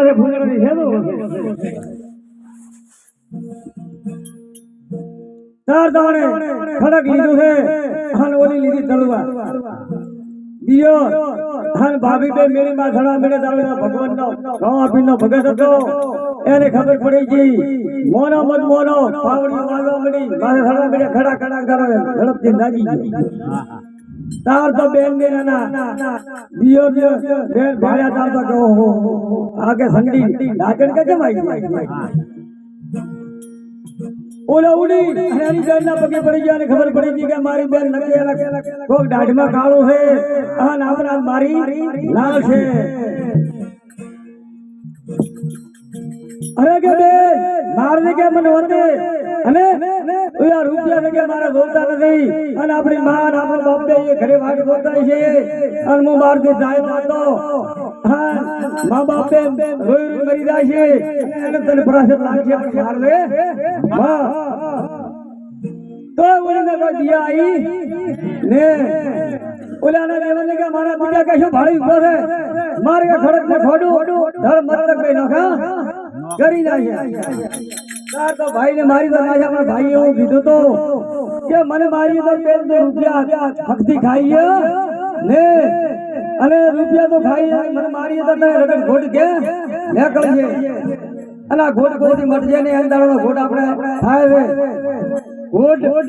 મારે ફૂલડી છે તાર દાણે ખડક લીધું છે, હાલ ઓલી લીધી તળવા દિયો હાલ ભાભી બે મેરી માં ધડા મેળે દાવે ભગવાન નો રામાપીર નો ભગત હતો. એને ખબર પડી ગઈ, મોનો મત મોનો પાવડી વાગવા મળી, મારે ધડા મેળે ખડા ખડા કરો ઝડપથી નાગી ગઈ તાર તો બેન ને નાના. દિયો દિયો બેન ભાયા તાર તો કહો હો. આગે સંડી. લાગણ કે કેમ આવી? ઓલા ઉડી. અને બેન ના પગે પડી ગયા અને ખબર પડી ગઈ કે મારી બેન નકે અલગ કોક દાઢમાં કાળો છે. આ નામના મારી લાલ છે. અરે કે બેન, મારને કે મને વંદે? અને ઓલા રૂપિયા ને મારે બોલતા નથી. અને આપણી માં આપણો બાપ બે એ ઘરે વાટ બોલતા છે. અને હું બહારથી જાય માતો હા, મા બાપ બે રોઈ રોઈ મરી જાય છે. અને તને પરાશર લાગશે પણ માર લે. હા. તો ઓલીને કોઈ દિયા આઈ? ને ઓલાના દેવને કે મારા બીજા કશું ભાડી ઊભો છે? મારે કે ખડક ને ખોડું. ધર મતલબ કઈ નખા કરી નાખે તાર તો ભાઈ મારી તો એવું કીધું તો કે મને મારી તો બે બે રૂપિયા ફકતી ખાઈએ રૂપિયા તો મારી તો કે? અને આ ઘોટ ઘોટી મટજે ને એમ દાડો ઘોટ આપણે થાય છે.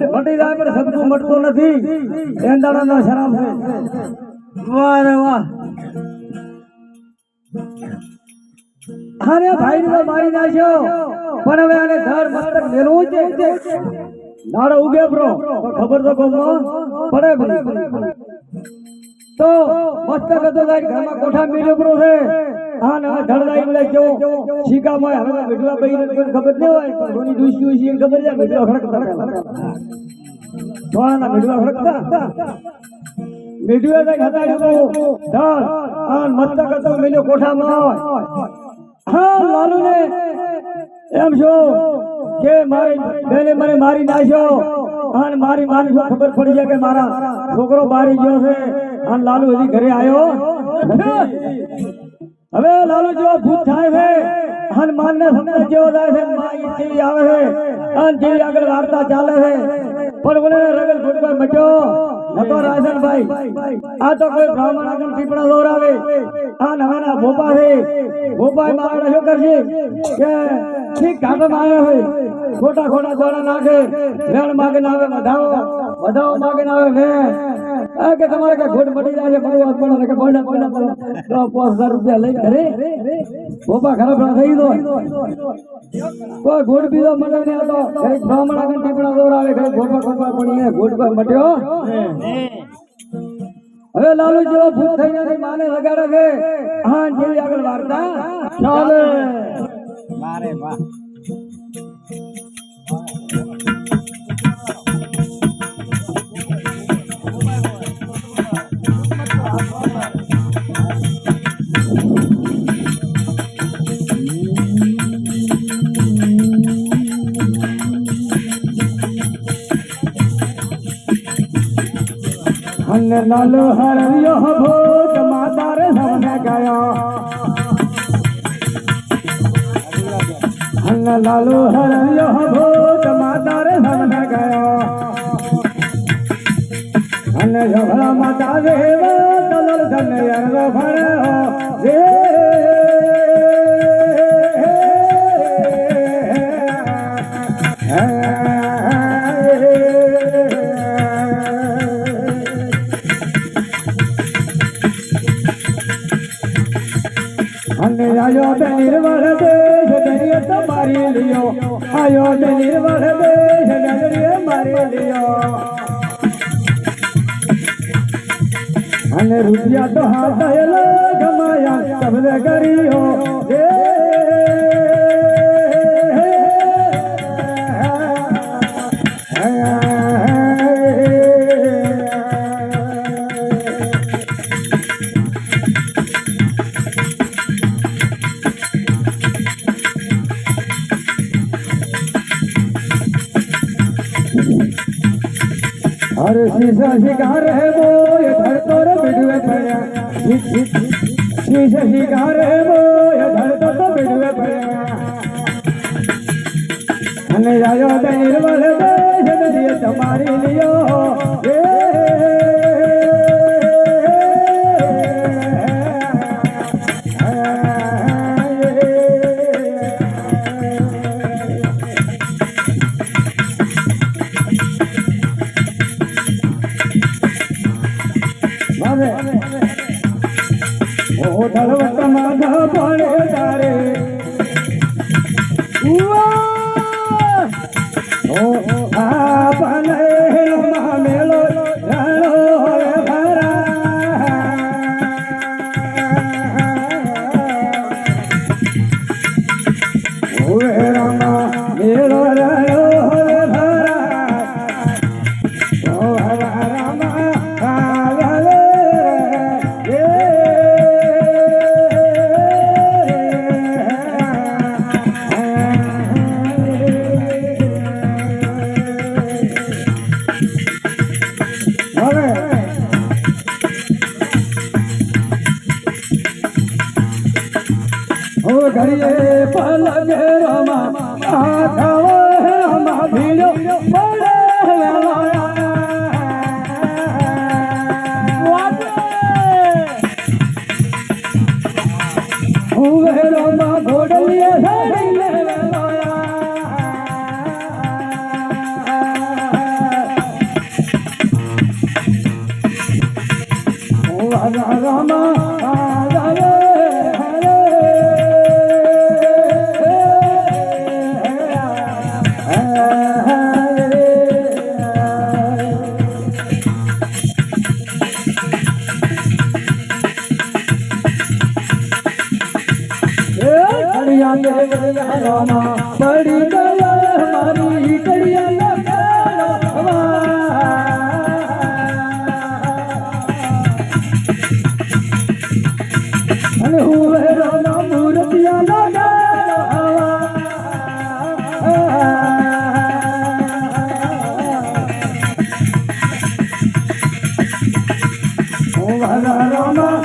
મટી જાય પણ મટતો નથી. છે. વાહ રે વાહ. અરે ભાઈ ને મારી નાખ્યો. પણ હવે આને ધર મસ્તક મેળવું છે. નાડો ઉગે બ્રો. ખબર તો કોમ પડે તો મસ્તક તો તારી ઘરમાં કોઠા મેળ્યો બ્રો છે. હા ને હવે ધડદાઈ મળે જો શીકામાં હવે તો વિડવા બઈ કોઈ ખબર ન હોય. પણ દુશ્યું છે એને ખબર છે. વિડવા ખડકતા સોનાના વિડવા ખડકતા. વિડવે ખાતા ધડ હા મસ્તક તો મેલ્યો કોઠામાં. મારી મારી મારી મારી મારા છોકરો બારી ગયો છે? અને લાલુ હજી ઘરે આવ્યો હવે લાલુ જેવો ભૂત થાય છે હનુમાન ને સમજ જેવો થાય છે આવે છે આગળ વાર્તા ચાલે છે. પણ મને રગલ ફૂટમાં મટ્યો. નતો રાજનભાઈ આ તો કોઈ બ્રાહ્મણ આગળ પીપળા દોરાવે. આ નવાના ભોપા છે. ભોપા મારે શું કરશે? કે ઠીક ઘાટમાં આવ્યો હોય. ખોટા ખોટા દોડા નાખે. વેણ માગે ના આવે વધાવો. વધાવો માગે ના આવે ને આ કે તમારે કે ઘોડ મટી જાય છે મળવા પડે કે બોલે બોલે બોલે તો પાંચ રૂપિયા લઈ અરે ભોપા ખરાબ ના થઈ દો કોઈ ઘોટ બીજો મળે ને તો ઘડીક બ્રાહ્મણ આગળ ટીપણા દોરાવે ઘડીક ભોપા ખોપા પડી ઘોડ પર મટ્યો. હવે લાલુ જેવો ભૂત થઈ જાય માને લગાડે છે. હા જેવી આગળ વાર્તા. ચાલે. મારે વાહ. અને લાલુ હરિયો ભૂત માતાર સમને ગયો. અને લાલુ હરિયો ભૂત માતાર સમને ગયો. અને ઝઘડા માતા દેવ દલલ ધન યરવો ભણ્યો આયો તે નિર્વળ દેશ દરિય તમારી લ્યો. આયો તે નિર્વળ દેશ દરિય મારી લ્યો. અને રૂપિયા તો હાથ ગમાયા. સબને કર્યો રે હર શીશ શિકાર હે મોય ધર તોર બિડવે પડ્યા શીશ શિકાર હે મોય ધર તોર તો બિડવે પડ્યા અને રાજા દૈર વલે મારે ઓ ધળવટ માધા પડે તારે ઓ આપને રમા મેળો ઓ ઘડીએ પલગે રમા આખવ રમા ભીડો પડે ઉવે રમા ઘોડલીએ સાડી પડી લગા રામા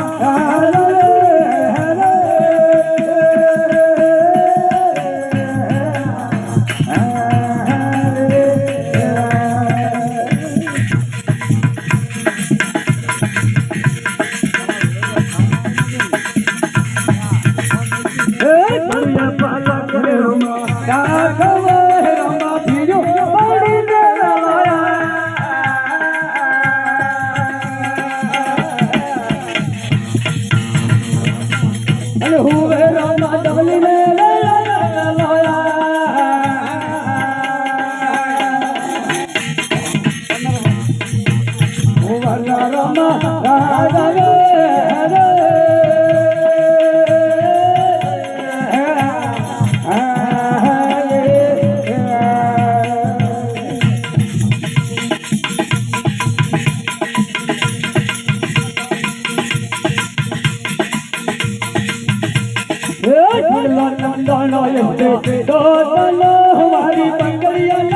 અને ડોલો ડોલો ડોલો ડોલો મારી પંગળિયા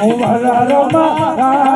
Oh, la la la la